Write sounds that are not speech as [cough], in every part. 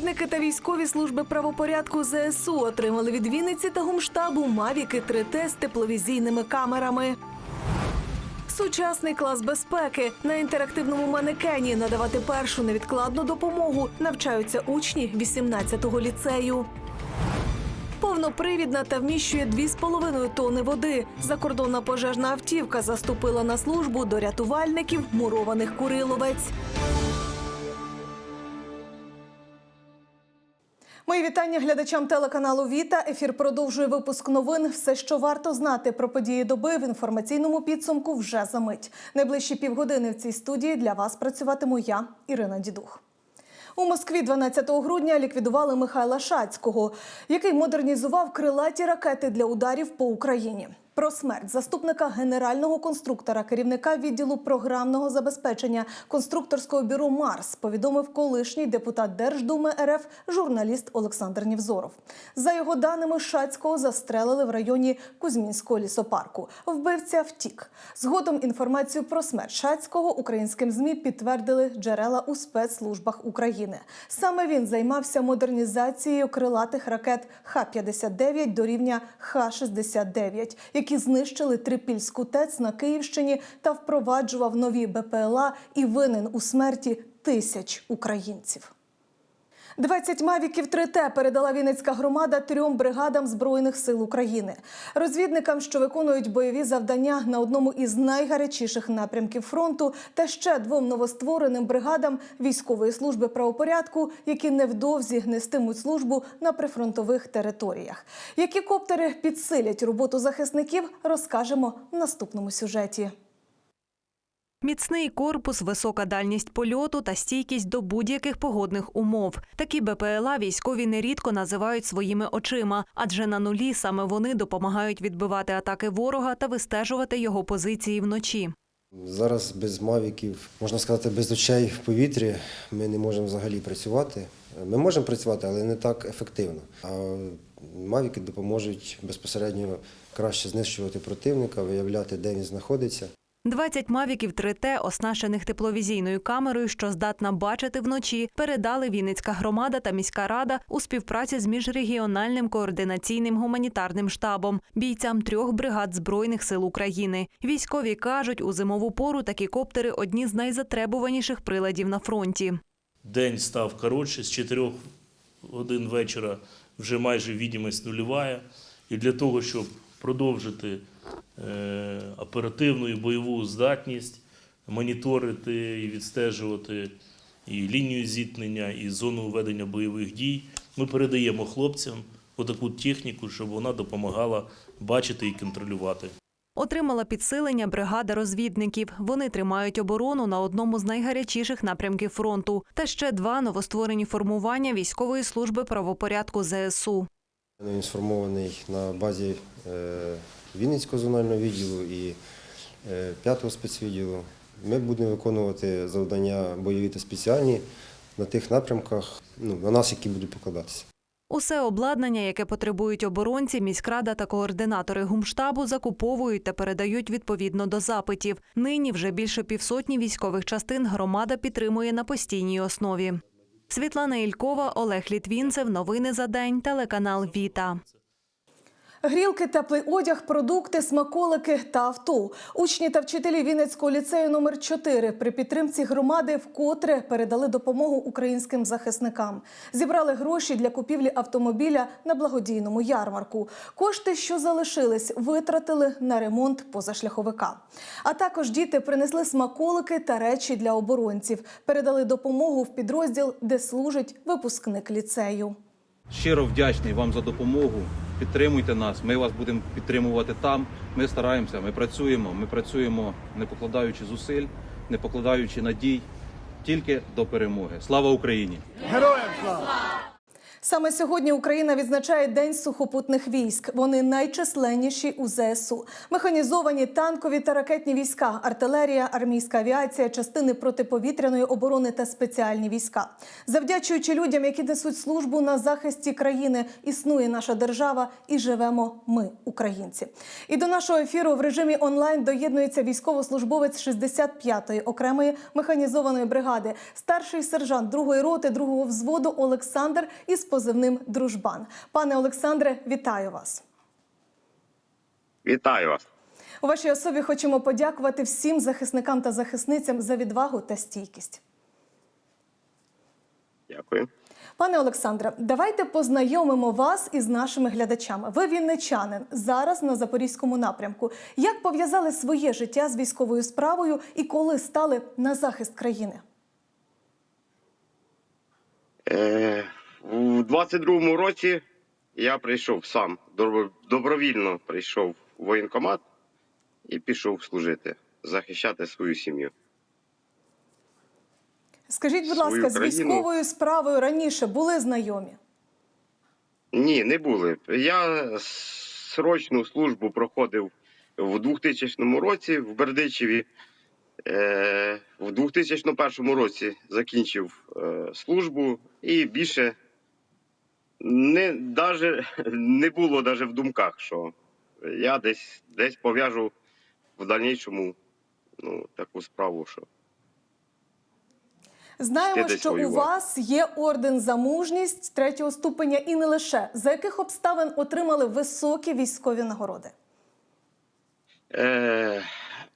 Розвідники та військові служби правопорядку ЗСУ отримали від Вінниці та Гумштабу Мавіки 3Т з тепловізійними камерами. Сучасний клас безпеки на інтерактивному манекені надавати першу невідкладну допомогу навчаються учні 18-го ліцею. Повнопривідна та вміщує 2,5 тонни води. Закордонна пожежна автівка заступила на службу до рятувальників мурованих Куриловець. Мої вітання глядачам телеканалу Віта. Ефір продовжує випуск новин. Все, що варто знати про події доби в інформаційному підсумку вже за мить. Найближчі півгодини в цій студії для вас працюватиму я, Ірина Дідух. У Москві 12 грудня ліквідували Михайла Шацького, який модернізував крилаті ракети для ударів по Україні. Про смерть заступника генерального конструктора, керівника відділу програмного забезпечення конструкторського бюро Марс повідомив колишній депутат Держдуми РФ журналіст Олександр Нівзоров. За його даними, Шацького застрелили в районі Кузьмінського лісопарку. Вбивця втік. Згодом інформацію про смерть Шацького українським змі підтвердили джерела у спецслужбах України. Саме він займався модернізацією крилатих ракет Х-59 до рівня Х-69, які знищили Трипільську ТЕЦ на Київщині та впроваджував нові БПЛА і винен у смерті тисяч українців. 20 мавіків 3Т передала Вінницька громада трьом бригадам Збройних сил України. Розвідникам, що виконують бойові завдання на одному із найгарячіших напрямків фронту, та ще двом новоствореним бригадам військової служби правопорядку, які невдовзі нестимуть службу на прифронтових територіях. Які коптери підсилять роботу захисників, розкажемо в наступному сюжеті. Міцний корпус, висока дальність польоту та стійкість до будь-яких погодних умов. Такі БПЛА військові нерідко називають своїми очима, адже на нулі саме вони допомагають відбивати атаки ворога та вистежувати його позиції вночі. Зараз без мавіків, можна сказати, без очей в повітрі ми не можемо взагалі працювати. Ми можемо працювати, але не так ефективно. А мавіки допоможуть безпосередньо краще знищувати противника, виявляти, де він знаходиться. 20 мавіків 3Т, оснащених тепловізійною камерою, що здатна бачити вночі, передали Вінницька громада та міська рада у співпраці з міжрегіональним координаційним гуманітарним штабом, бійцям трьох бригад збройних сил України. Військові кажуть, у зимову пору такі коптери одні з найзатребуваніших приладів на фронті. День став коротше, з 4 годин вечора вже майже відомість нульова. І для того, щоб продовжити оперативну і бойову здатність, моніторити і відстежувати і лінію зіткнення, і зону ведення бойових дій, ми передаємо хлопцям отаку техніку, щоб вона допомагала бачити і контролювати. Отримала підсилення бригада розвідників. Вони тримають оборону на одному з найгарячіших напрямків фронту. Та ще два новостворені формування військової служби правопорядку ЗСУ. Він сформований на базі е, Вінницького зонального відділу і е, 5-го спецвідділу. Ми будемо виконувати завдання бойові та спеціальні на тих напрямках, ну, на нас, які будуть покладатися. Усе обладнання, яке потребують оборонці, міськрада та координатори гумштабу закуповують та передають відповідно до запитів. Нині вже більше півсотні військових частин громада підтримує на постійній основі. Світлана Ількова, Олег Літвінцев. Новини за день. Телеканал Віта. Грілки, теплий одяг, продукти, смаколики та авто. Учні та вчителі Вінницького ліцею номер 4 при підтримці громади вкотре передали допомогу українським захисникам. Зібрали гроші для купівлі автомобіля на благодійному ярмарку. Кошти, що залишились, витратили на ремонт позашляховика. А також діти принесли смаколики та речі для оборонців. Передали допомогу в підрозділ, де служить випускник ліцею. Щиро вдячний вам за допомогу. Підтримуйте нас. Ми вас будемо підтримувати там. Ми стараємося, ми працюємо. Ми працюємо не покладаючи зусиль, не покладаючи надій, тільки до перемоги. Слава Україні! Саме сьогодні Україна відзначає День сухопутних військ. Вони найчисленніші у ЗСУ. Механізовані танкові та ракетні війська, артилерія, армійська авіація, частини протиповітряної оборони та спеціальні війська. Завдячуючи людям, які несуть службу на захисті країни, існує наша держава і живемо ми, українці. І до нашого ефіру в режимі онлайн доєднується військовослужбовець 65-ї окремої механізованої бригади, старший сержант 2-ї роти 2-го взводу Олександр із позивним Дружбан. Пане Олександре, вітаю вас. Вітаю вас. У вашій особі хочемо подякувати всім захисникам та захисницям за відвагу та стійкість. Дякую. Пане Олександре, давайте познайомимо вас із нашими глядачами. Ви вінничанин зараз на запорізькому напрямку. Як пов'язали своє життя з військовою справою і коли стали на захист країни? Е, у 22-му році я прийшов сам, добровільно прийшов в воєнкомат і пішов служити, захищати свою сім'ю. Скажіть, будь ласка, з військовою справою раніше були знайомі? Ні, не були. Я срочну службу проходив в 2000 році в Бердичеві. Е, в 2001 році закінчив е, службу і більше не, даже, не було даже в думках, що я десь, десь пов'яжу в дальнішому ну, таку справу, що Знаємо, що у вас є орден за мужність третього ступеня і не лише. За яких обставин отримали високі військові нагороди? Е,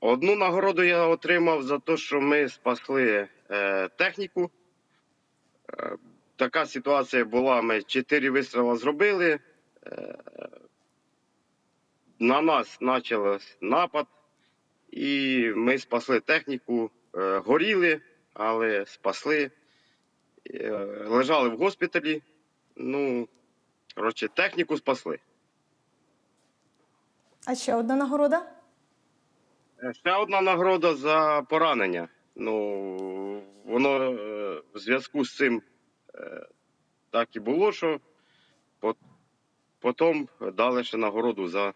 одну нагороду я отримав за те, що ми спасли е, техніку. Е, така ситуація була: ми чотири вистріли зробили. Е, на нас почався напад, і ми спасли техніку. Е, горіли, але спасли. Е, лежали в госпіталі. Ну, коротше, техніку спасли. А ще одна нагорода? Ще одна нагорода за поранення. Ну, воно в зв'язку з цим так і було, що потім дали ще нагороду за, е,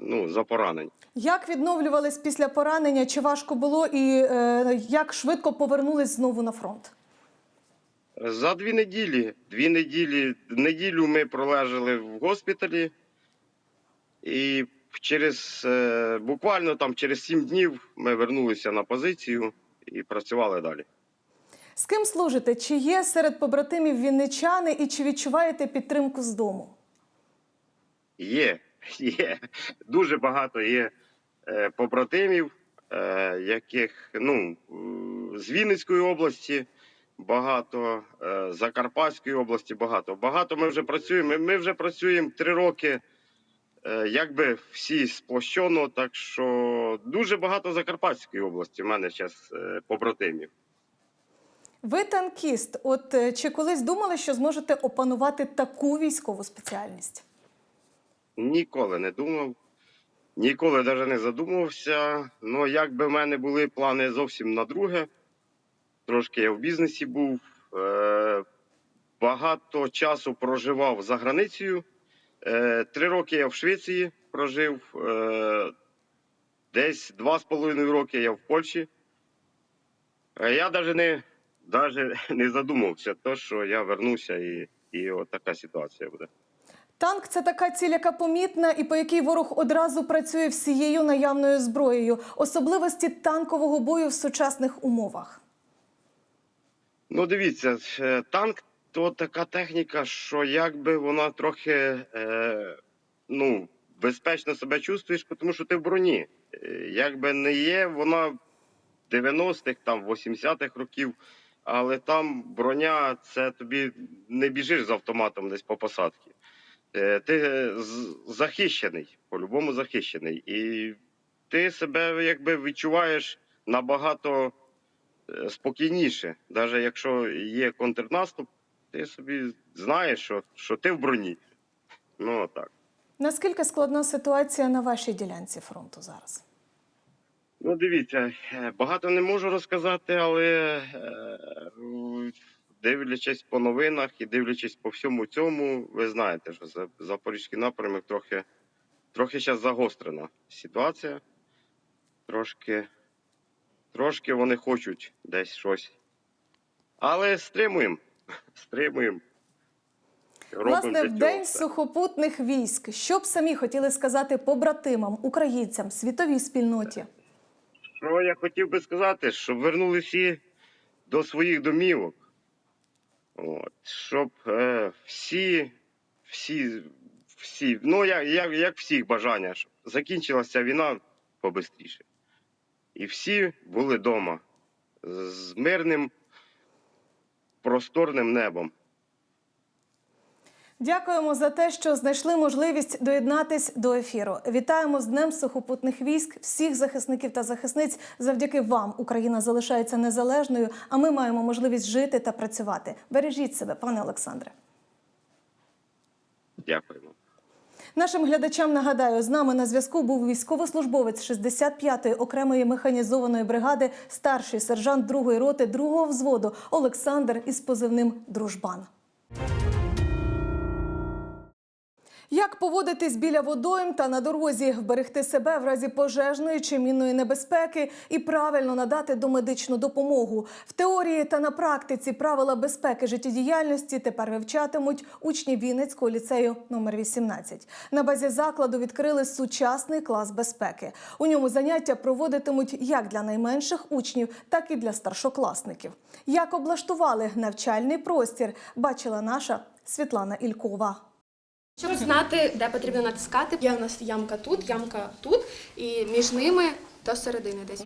ну, за поранення. Як відновлювались після поранення? Чи важко було і е, як швидко повернулись знову на фронт? За дві неділі, дві неділі, неділю ми пролежали в госпіталі, і через е, буквально там через сім днів ми вернулися на позицію і працювали далі. З ким служите? Чи є серед побратимів вінничани і чи відчуваєте підтримку з дому? Є, [laughs] є. Дуже багато є е, побратимів, е, яких ну, е, з Вінницької області багато, е, з Закарпатської області багато. Багато ми вже працюємо. Ми, вже працюємо три роки, е, якби всі сплощено, так що дуже багато Закарпатської області в мене зараз е, побратимів. Ви танкіст. От е, чи колись думали, що зможете опанувати таку військову спеціальність? Ніколи не думав, ніколи навіть не задумувався. Ну, якби в мене були плани зовсім на друге. Трошки я в бізнесі був. Е- багато часу проживав за границею. Е- три роки я в Швеції прожив. Е- десь два з половиною роки я в Польщі. Е, я навіть не, даже [laughs] не задумався, то, що я вернуся і, і от така ситуація буде. Танк це така ціль, яка помітна і по якій ворог одразу працює всією наявною зброєю. Особливості танкового бою в сучасних умовах. Ну, дивіться, е, танк то така техніка, що якби вона трохи е, ну, безпечно себе чувствуєш, тому що ти в броні. Е, Якби не є, вона 90-х, там 80-х років, але там броня, це тобі не біжиш з автоматом десь по посадці. Е, Ти е, захищений, по-любому захищений. І ти себе якби відчуваєш набагато е, спокійніше. Навіть якщо є контрнаступ, ти собі знаєш, що, що ти в броні. Ну так. Наскільки складна ситуація на вашій ділянці фронту зараз? Ну, дивіться, е, багато не можу розказати, але е, дивлячись по новинах і дивлячись по всьому цьому, ви знаєте, що Запорізький напрямок трохи, трохи зараз загострена ситуація. Трошки, трошки вони хочуть десь щось. Але стримуємо. [laughs] Стримуємо. Власне, в день все. сухопутних військ. Що б самі хотіли сказати побратимам, українцям, світовій спільноті? Що я хотів би сказати, щоб вернули всі до своїх домівок. От, щоб е, всі, всі, всі, ну як, як, як всіх бажання, щоб закінчилася війна побистріше. І всі були вдома з мирним, просторним небом. Дякуємо за те, що знайшли можливість доєднатись до ефіру. Вітаємо з Днем сухопутних військ всіх захисників та захисниць. Завдяки вам Україна залишається незалежною, а ми маємо можливість жити та працювати. Бережіть себе, пане Олександре. Дякуємо. Нашим глядачам нагадаю, з нами на зв'язку був військовослужбовець 65-ї окремої механізованої бригади, старший сержант 2-ї роти 2-го взводу Олександр із позивним Дружбан. Як поводитись біля водойм та на дорозі, вберегти себе в разі пожежної чи мінної небезпеки і правильно надати домедичну допомогу в теорії та на практиці правила безпеки життєдіяльності тепер вивчатимуть учні Вінницького ліцею номер 18. На базі закладу відкрили сучасний клас безпеки. У ньому заняття проводитимуть як для найменших учнів, так і для старшокласників. Як облаштували навчальний простір, бачила наша Світлана Ількова. Щоб знати, де потрібно натискати, є у нас ямка тут, ямка тут, і між ними до середини десь.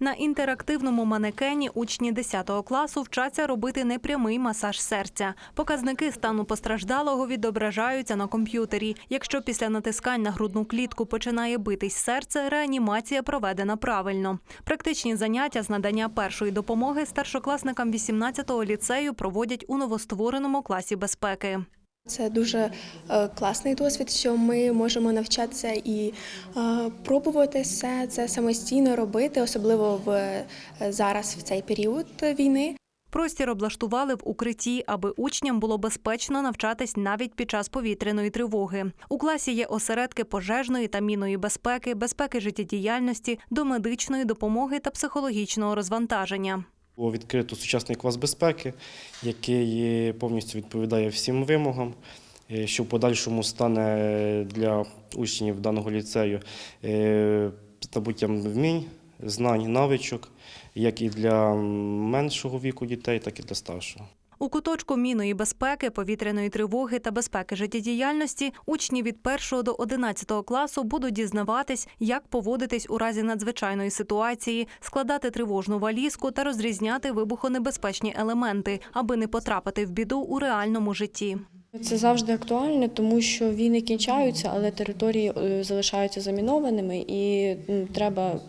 На інтерактивному манекені учні 10 класу вчаться робити непрямий масаж серця. Показники стану постраждалого відображаються на комп'ютері. Якщо після натискань на грудну клітку починає битись серце, реанімація проведена правильно. Практичні заняття з надання першої допомоги старшокласникам 18-го ліцею проводять у новоствореному класі безпеки. Це дуже е, класний досвід, що ми можемо навчатися і е, пробувати все це самостійно робити, особливо в е, зараз в цей період війни. Простір облаштували в укритті, аби учням було безпечно навчатись навіть під час повітряної тривоги. У класі є осередки пожежної та мінної безпеки, безпеки життєдіяльності, домедичної допомоги та психологічного розвантаження. Було відкрито сучасний клас безпеки, який повністю відповідає всім вимогам, е, що в подальшому стане для учнів даного ліцею е, здобуттям вмінь, знань, навичок, як і для меншого віку дітей, так і для старшого. У куточку мінної безпеки, повітряної тривоги та безпеки життєдіяльності учні від 1 до 11 класу будуть дізнаватись, як поводитись у разі надзвичайної ситуації, складати тривожну валізку та розрізняти вибухонебезпечні елементи, аби не потрапити в біду у реальному житті. Це завжди актуально, тому що війни кінчаються, але території е, залишаються замінованими, і треба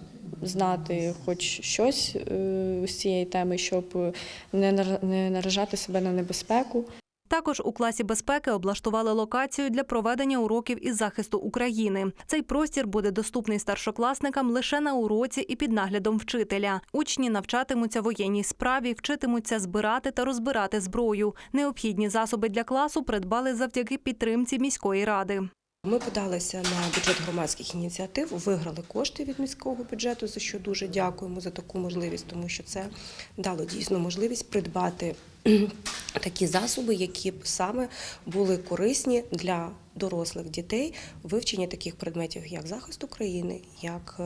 знати хоч щось е, з цієї теми, щоб не нар- не наражати себе на небезпеку. Також у класі безпеки облаштували локацію для проведення уроків із захисту України. Цей простір буде доступний старшокласникам лише на уроці і під наглядом вчителя. Учні навчатимуться воєнній справі, вчитимуться збирати та розбирати зброю. Необхідні засоби для класу придбали завдяки підтримці міської ради. Ми подалися на бюджет громадських ініціатив, виграли кошти від міського бюджету, за що дуже дякуємо за таку можливість, тому що це дало дійсно можливість придбати [clears throat] такі засоби, які б саме були корисні для дорослих дітей в вивченні таких предметів, як захист України, як е,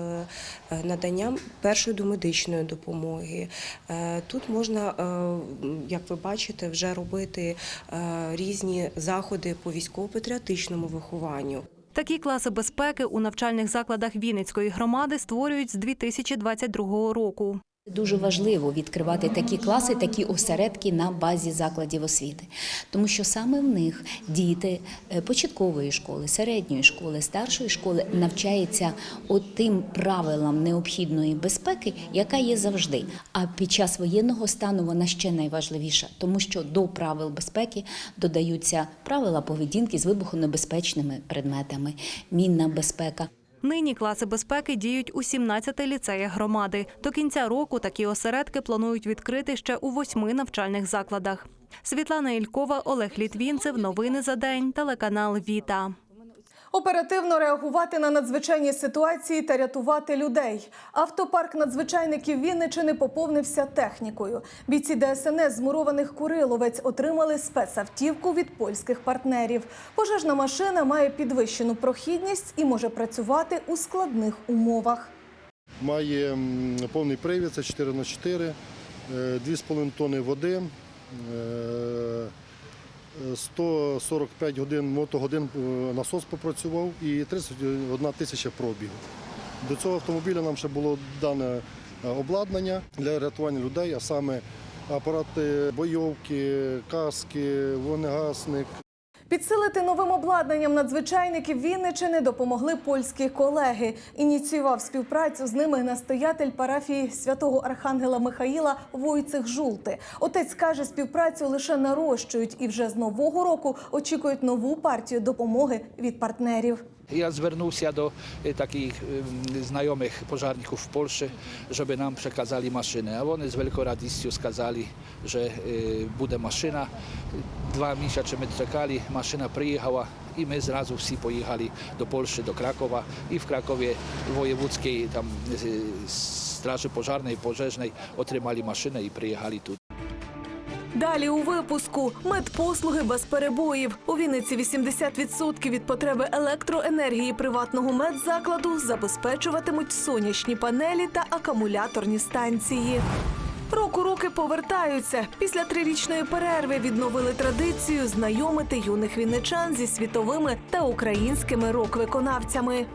е, надання першої домедичної допомоги. Е, Тут можна, як ви бачите, вже робити різні заходи по військово-патріотичному вихованню. Такі класи безпеки у навчальних закладах Вінницької громади створюють з 2022 року. Дуже важливо відкривати такі класи, такі осередки на базі закладів освіти, тому що саме в них діти е, початкової школи, середньої школи, старшої школи навчаються тим правилам необхідної безпеки, яка є завжди. А під час воєнного стану вона ще найважливіша, тому що до правил безпеки додаються правила поведінки з вибухонебезпечними предметами, мінна безпека. Нині класи безпеки діють у 17 ліцеях громади. До кінця року такі осередки планують відкрити ще у восьми навчальних закладах. Світлана Ількова, Олег Літвінцев. Новини за день. Телеканал Віта. Оперативно реагувати на надзвичайні ситуації та рятувати людей. Автопарк надзвичайників Вінничини поповнився технікою. Бійці ДСНС з мурованих Куриловець отримали спецавтівку від польських партнерів. Пожежна машина має підвищену прохідність і може працювати у складних умовах. Має повний привід, це 4 на 4 е, 2,5 тонни води, е, 145 годин мотогодин е, насос попрацював і 31 тисяча пробігів. До цього автомобіля нам ще було дане е, обладнання для рятування людей, а саме апарати бойовки, каски, вогнегасник, Підсилити новим обладнанням надзвичайників Вінничини допомогли польські колеги. Ініціював співпрацю з ними настоятель парафії святого архангела Михаїла Войцех Жулти. Отець каже, співпрацю лише нарощують і вже з нового року очікують нову партію допомоги від партнерів. Ja zвернувся до е, takich ем, znajomych pożarników w Polsce, żeby nam przekazali maszynę. A oni z wielką radością skazali, że e, będzie maszyna. My czekali, maszyna przyjechała i my zrazu wszyscy pojechali do Polski, do Krakowa i w Krakowie wojewódzkiej tam e, Straży Pożarnej, Pożeżnej otrzymali maszynę i przyjechali tu. Далі у випуску медпослуги без перебоїв. У Вінниці 80% від потреби електроенергії приватного медзакладу забезпечуватимуть сонячні панелі та акумуляторні станції. Року роки повертаються. Після трирічної перерви відновили традицію знайомити юних вінничан зі світовими та українськими рок-виконавцями.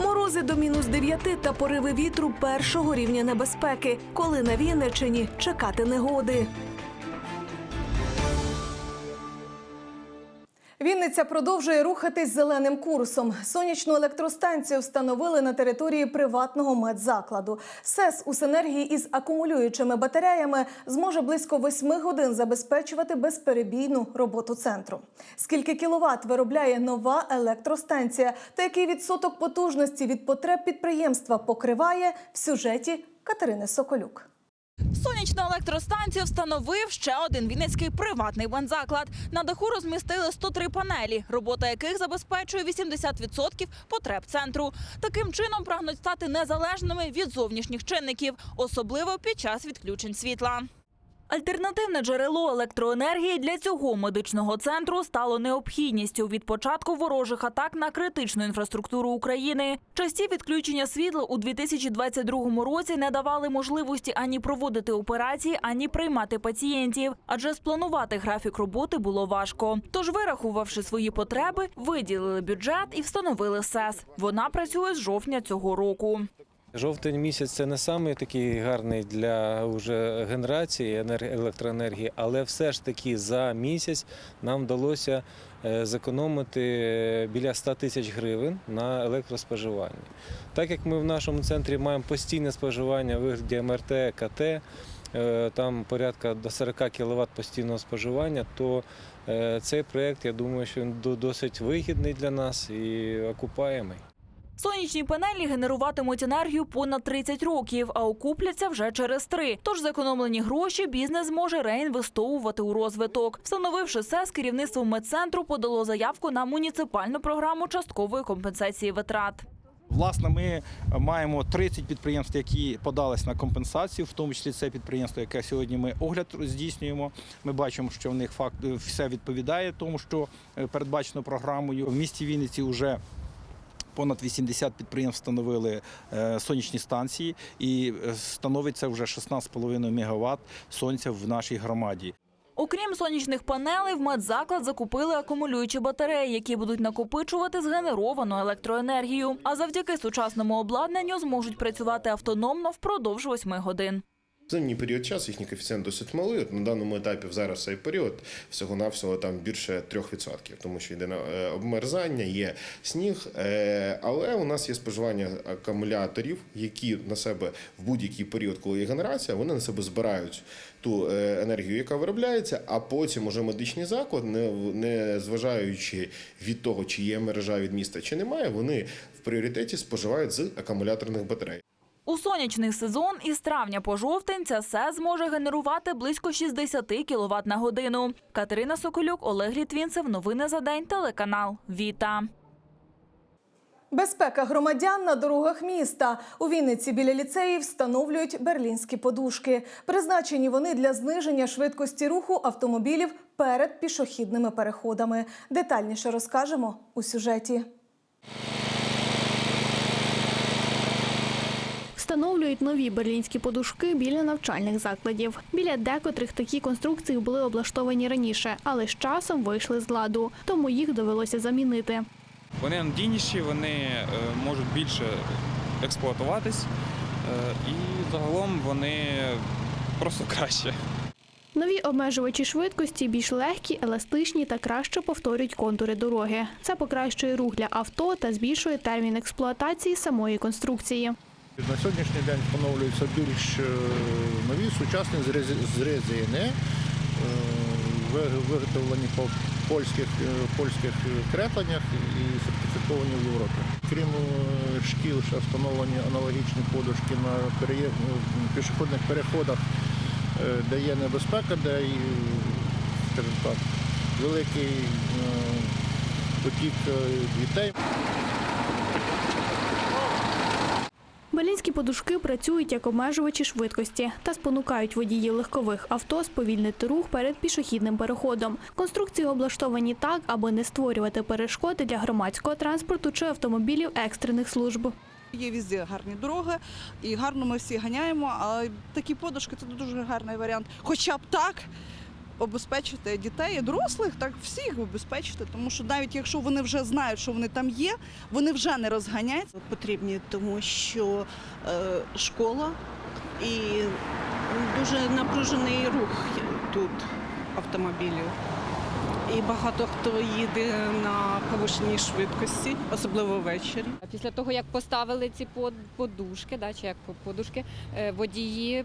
Морози до мінус 9 та пориви вітру першого рівня небезпеки, коли на Вінничині чекати негоди. Вінниця продовжує рухатись зеленим курсом. Сонячну електростанцію встановили на території приватного медзакладу. СЕС у синергії із акумулюючими батареями зможе близько 8 годин забезпечувати безперебійну роботу центру. Скільки кіловат виробляє нова електростанція та який відсоток потужності від потреб підприємства покриває в сюжеті Катерини Соколюк. Сонячну електростанцію встановив ще один вінницький приватний бензаклад. На даху розмістили 103 панелі, робота яких забезпечує 80% потреб центру. Таким чином прагнуть стати незалежними від зовнішніх чинників, особливо під час відключень світла. Альтернативне джерело електроенергії для цього медичного центру стало необхідністю від початку ворожих атак на критичну інфраструктуру України. Часті відключення світла у 2022 році не давали можливості ані проводити операції, ані приймати пацієнтів, адже спланувати графік роботи було важко. Тож, вирахувавши свої потреби, виділили бюджет і встановили СЕС. Вона працює з жовтня цього року. Жовтень місяць це не самий такий гарний для уже генерації електроенергії, але все ж таки за місяць нам вдалося е, зекономити е, біля 100 тисяч гривень на електроспоживанні. Так як ми в нашому центрі маємо постійне споживання в вигляді МРТ, КТ, е, там порядка до 40 кВт постійного споживання, то цей проєкт, я думаю, що він до- досить вигідний для нас і окупаємий. Сонячні панелі генеруватимуть енергію понад 30 років, а окупляться вже через три. Тож зекономлені гроші бізнес зможе реінвестовувати у розвиток. Встановивши СЕС, керівництво медцентру подало заявку на муніципальну програму часткової компенсації витрат. Власне, ми маємо 30 підприємств, які подались на компенсацію, в тому числі це підприємство, яке сьогодні ми огляд здійснюємо. Ми бачимо, що в них факт все відповідає тому, що е, передбачено програмою. В місті Вінниці вже понад 80 підприємств встановили е, сонячні станції, і е, становиться вже 16,5 МВт сонця в нашій громаді. Окрім сонячних панелей, в медзаклад закупили акумулюючі батареї, які будуть накопичувати згенеровану електроенергію. А завдяки сучасному обладнанню зможуть працювати автономно впродовж восьми годин. Зимній період часу їхній коефіцієнт досить малий. От на даному етапі зараз цей період всього-навсього там більше 3%, тому що йде е, обмерзання, є сніг. е, Але у нас є споживання акумуляторів, які на себе в будь-який період, коли є генерація, вони на себе збирають ту е, енергію, яка виробляється, а потім уже медичний заклад, не, не зважаючи від того, чи є мережа від міста, чи немає, вони в пріоритеті споживають з акумуляторних батарей. У сонячний сезон із травня по жовтень ця СЕ зможе генерувати близько 60 кВт на годину. Катерина Соколюк, Олег Літвінцев. Новини за день. Телеканал Віта. Безпека громадян на дорогах міста. У Вінниці біля ліцеїв встановлюють берлінські подушки. Призначені вони для зниження швидкості руху автомобілів перед пішохідними переходами. Детальніше розкажемо у сюжеті. Встановлюють нові берлінські подушки біля навчальних закладів. Біля декотрих такі конструкції були облаштовані раніше, але з часом вийшли з ладу, тому їх довелося замінити. Вони надійніші, вони е, можуть більше експлуатуватись, е, і загалом вони просто краще. Нові обмежувачі швидкості більш легкі, еластичні та краще повторюють контури дороги. Це покращує рух для авто та збільшує термін експлуатації самої конструкції. На сьогоднішній день встановлюються більш е, нові сучасні з резини, е, виготовлені по польських, е, польських крепленнях і сертифіковані в Європі. Крім шкіл, ще встановлені аналогічні подушки на пішохідних переходах, де є небезпека, де скажімо так, великий потік дітей. Берлінські подушки працюють як обмежувачі швидкості та спонукають водіїв легкових авто сповільнити рух перед пішохідним переходом. Конструкції облаштовані так, аби не створювати перешкоди для громадського транспорту чи автомобілів екстрених служб. Є візді гарні дороги, і гарно ми всі ганяємо. А такі подушки це дуже гарний варіант. Хоча б так обезпечити дітей і дорослих, так всіх обезпечити. Тому що навіть якщо вони вже знають, що вони там є, вони вже не розганяються. потрібні, тому що е, школа і дуже напружений рух тут автомобілів. І багато хто їде на повишеній швидкості, особливо ввечері. Після того, як поставили ці подушки, да, чи як по- подушки, е, водії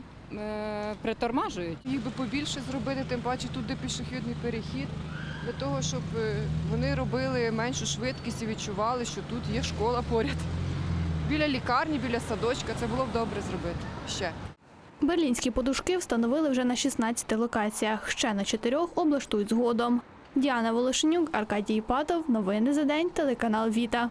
притормажують. Їх би побільше зробити, тим паче тут де пішохідний перехід, для того, щоб е, вони робили меншу швидкість і відчували, що тут є школа поряд. Біля лікарні, біля садочка це було б добре зробити ще. Берлінські подушки встановили вже на 16 локаціях. Ще на чотирьох облаштують згодом. Діана Волошенюк, Аркадій Патов. Новини за день. Телеканал Віта.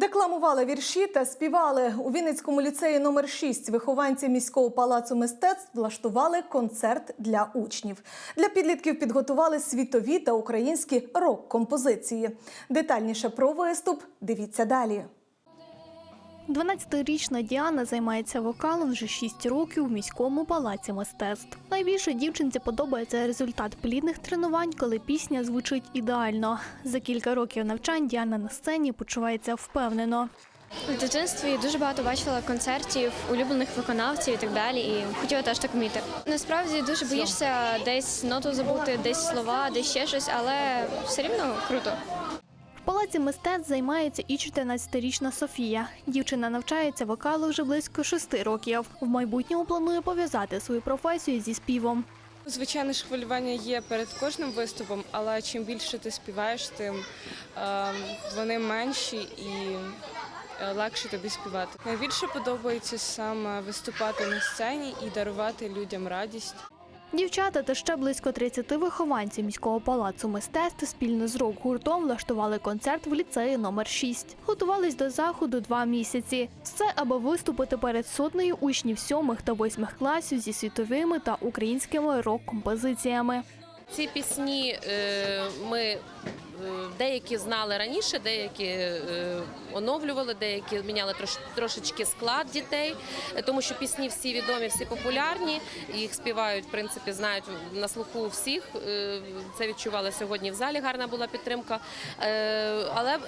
Декламували вірші та співали у Вінницькому ліцеї номер 6 Вихованці міського палацу мистецтв влаштували концерт для учнів. Для підлітків підготували світові та українські рок-композиції. Детальніше про виступ дивіться далі. 12-річна Діана займається вокалом вже 6 років в міському палаці мистецтв. Найбільше дівчинці подобається результат плідних тренувань, коли пісня звучить ідеально. За кілька років навчань Діана на сцені почувається впевнено. В дитинстві дуже багато бачила концертів, улюблених виконавців і так далі, і хотіла теж так вміти. Насправді дуже боїшся десь ноту забути, десь слова, десь ще щось, але все рівно круто. Палаці мистецтв займається і 14-річна Софія. Дівчина навчається вокалу вже близько 6 років. В майбутньому планує пов'язати свою професію зі співом. Звичайно ж, хвилювання є перед кожним виступом, але чим більше ти співаєш, тим е, вони менші і е, легше тобі співати. Найбільше подобається саме виступати на сцені і дарувати людям радість. Дівчата та ще близько 30 вихованців міського палацу мистецтв спільно з рок-гуртом влаштували концерт в ліцеї номер 6. Готувались до заходу два місяці. Все, аби виступити перед сотнею учнів сьомих та восьмих класів зі світовими та українськими рок-композиціями. Ці пісні е, ми Деякі знали раніше, деякі е, оновлювали, деякі міняли трош, трошечки склад дітей, тому що пісні всі відомі, всі популярні. Їх співають, в принципі, знають на слуху всіх. Е, Це відчували сьогодні в залі. Гарна була підтримка. Е, Але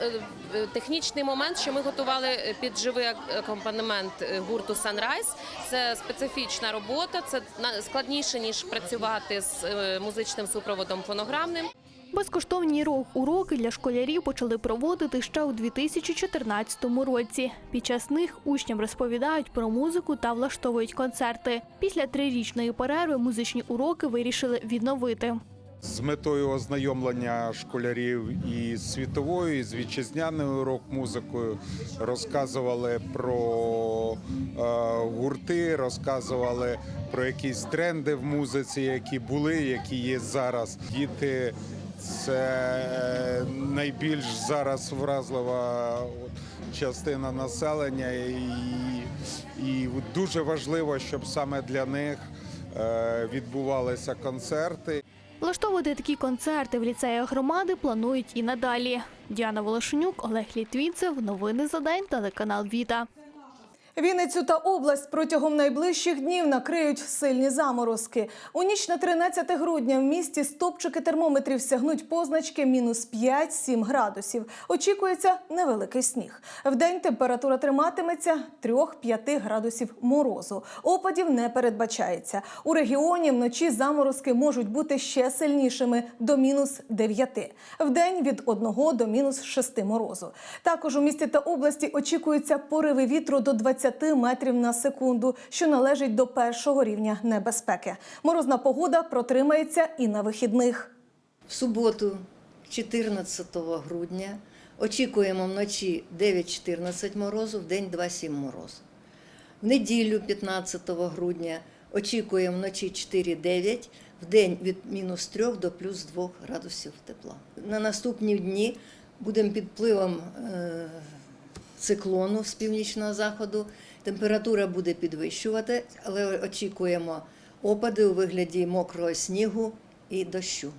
технічний момент, що ми готували під живий акомпанемент гурту Sunrise, це специфічна робота. Це складніше ніж працювати з музичним супроводом фонограмним. Безкоштовні рок-уроки для школярів почали проводити ще у 2014 році. Під час них учням розповідають про музику та влаштовують концерти. Після трирічної перерви музичні уроки вирішили відновити. з метою ознайомлення школярів із світовою, і з вітчизняною рок-музикою. Розказували про е, гурти, розказували про якісь тренди в музиці, які були, які є зараз. Діти це найбільш зараз вразлива частина населення, і, і дуже важливо, щоб саме для них е, відбувалися концерти. Влаштовувати такі концерти в ліцеях громади планують і надалі. Діана Волошенюк, Олег Літвінцев. Новини за день. Телеканал Віта. Вінницю та область протягом найближчих днів накриють сильні заморозки. У ніч на 13 грудня в місті стопчики термометрів сягнуть позначки мінус 5-7 градусів. Очікується невеликий сніг. Вдень температура триматиметься 3-5 градусів морозу. Опадів не передбачається. У регіоні вночі заморозки можуть бути ще сильнішими до мінус 9. Вдень від 1 до мінус 6 морозу. Також у місті та області очікуються пориви вітру до 20 метрів на секунду, що належить до першого рівня небезпеки. Морозна погода протримається і на вихідних. В суботу, 14 грудня, очікуємо вночі 9-14 морозу, в день 2-7 морозу. В неділю, 15 грудня, очікуємо вночі 4-9, в день від мінус 3 до плюс 2 градусів тепла. На наступні дні будемо під впливом е, циклону з північного заходу. Температура буде підвищувати, але очікуємо опади у вигляді мокрого снігу і дощу.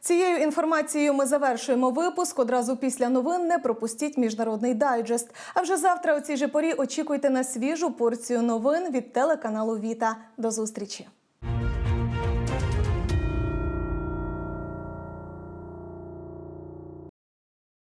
Цією інформацією ми завершуємо випуск. Одразу після новин не пропустіть міжнародний дайджест. А вже завтра у цій же порі очікуйте на свіжу порцію новин від телеканалу Віта. До зустрічі.